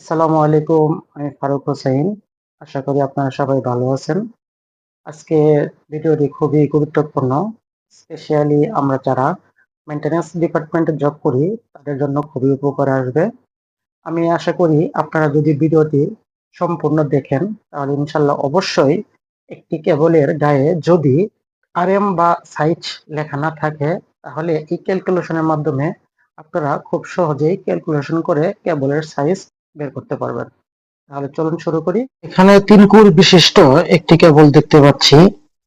আসসালামু আলাইকুম, আমি ফারুক হোসেন। আশা করি আপনারা সবাই ভালো আছেন। আজকে ভিডিওটি খুবই গুরুত্বপূর্ণ। স্পেশালি আমরা যারা মেনটেন্যান্স ডিপার্টমেন্টে জব করি, তাদের জন্য খুবই উপকার আসবে। আমি আশা করি আপনারা যদি ভিডিওটি সম্পূর্ণ দেখেন, তাহলে ইনশাল্লাহ অবশ্যই একটি কেবলের গায়ে যদি আরএম বা সাইজ লেখা না থাকে, তাহলে এই ক্যালকুলেশনের মাধ্যমে আপনারা খুব সহজেই ক্যালকুলেশন করে কেবলের সাইজ বের করতে পারবেন। তাহলে চলুন শুরু করি। এখানে তিন কুর বিশিষ্ট একটি কেবল দেখতে পাচ্ছি।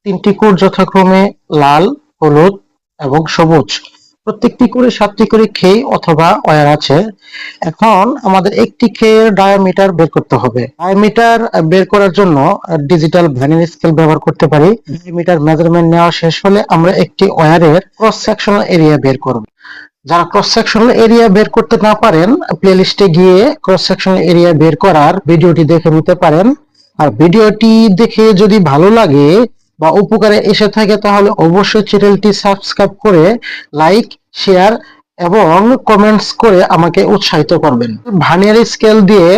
তিনটি কুর যথাক্রমে লাল, হলুদ এবং সবুজ। প্রত্যেকটি করে সাতটি করে খেই অথবা ওয়ার আছে। এখন আমাদের একটি খেয়ের ডায়ামিটার বের করতে হবে। ডায়ামিটার বের করার জন্য ডিজিটাল ভ্যানিং স্কেল ব্যবহার করতে পারি। ডায়ামিটার মেজারমেন্ট নেওয়া শেষ হলে আমরা একটি ওয়ারের ক্রস সেকশনাল এরিয়া বের করব। যারা ক্রস সেকশনাল এরিয়া বের করতে না পারেন প্লেলিস্টে গিয়ে ক্রস সেকশনাল এরিয়া বের করার ভিডিওটি দেখে নিতে পারেন। আর ভিডিওটি দেখে যদি ভালো লাগে বা উপকারে এসে থাকে, তাহলে অবশ্যই চ্যানেলটি সাবস্ক্রাইব করে লাইক শেয়ার এবং কমেন্টস করে আমাকে উৎসাহিত করবেন। ভার্নিয়ার স্কেল দিয়ে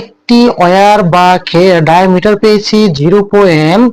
একটি ওয়ার বা খেয়ে ডায়ামিটার পেয়েছি zero point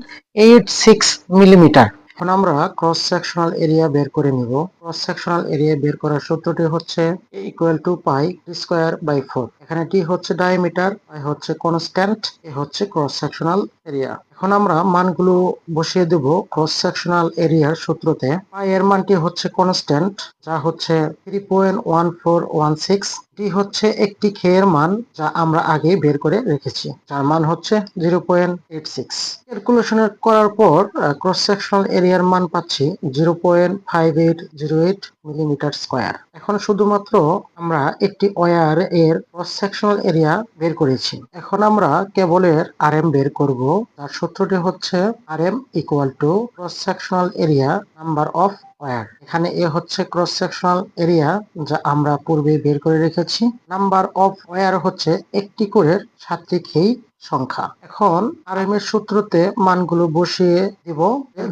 eight six millimetre এখন আমরা ক্রস সেকশনাল এরিয়া বের করে নিব। ক্রস সেকশনাল এরিয়া বের করার সূত্রটি হচ্ছে equal to pi square by four এখানে টি হচ্ছে ডায়ামিটার পাই হচ্ছে কনস্ট্যান্ট এ হচ্ছে ক্রস সেকশনাল এরিয়া এখন আমরা মানগুলো বসিয়ে দেব ক্রস সেকশনাল এরিয়ার সূত্রতে। পাই এর মানটি হচ্ছে কনস্ট্যান্ট যা হচ্ছে three point one four one six D হচ্ছে একটি খেয়ের মান যা আমরা আগে বের করে রেখেছি, যার মান হচ্ছে zero point eight six calculation করার পর ক্রস সেকশনাল এরিয়ার মান পাচ্ছি zero point five eight zero eight millimetre square এখন শুধুমাত্র আমরা একটি ওয়ার এর ক্রস সেকশনাল এরিয়া বের করেছি। এখন আমরা কেবলের আর এম বের করব। তার সূত্রটি হচ্ছে R M equal to cross sectional area number of wire এখানে এ হচ্ছে ক্রস সেকশনাল এরিয়া যা আমরা পূর্বে বের করে রেখেছি। নাম্বার অফ ওয়ার হচ্ছে একটি করে সাতটি খেই সংখ্যা। এখন আর এম এর সূত্রতে মানগুলো বসিয়ে দিব।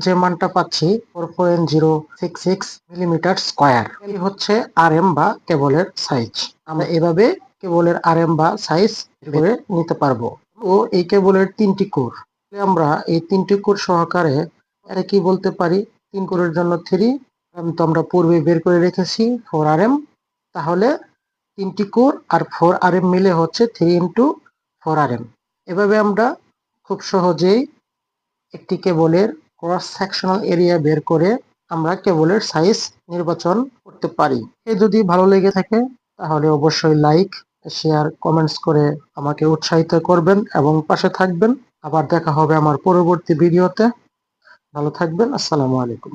যে মানটা পাচ্ছি four point zero six six millimetre square হচ্ছে আর এম বা কেবলের সাইজ আমরা এভাবে কেবলের আর এম বা সাইজ করে নিতে পারব। তো এই কেবলের তিনটি কোর। আমরা এই তিনটি কোর সহকারে এটা কি বলতে পারি, তিন কোরের জন্য থ্রি তো আমরা পূর্বে বের করে রেখেছি ফোর আর এম তাহলে তিনটি কোর আর ফোর আর এম মিলে হচ্ছে three into four R M এভাবে আমরা খুব সহজেই একটি কেবলের ক্রস সেকশনাল এরিয়া বের করে আমরা কেবলের সাইজ নির্বাচন করতে পারি। এ যদি ভালো লেগে থাকে, তাহলে অবশ্যই লাইক শেয়ার কমেন্টস করে আমাকে উৎসাহিত করবেন এবং পাশে থাকবেন। আবার দেখা হবে আমার পরবর্তী ভিডিওতে ভালো থাকবেন। আসসালামু আলাইকুম।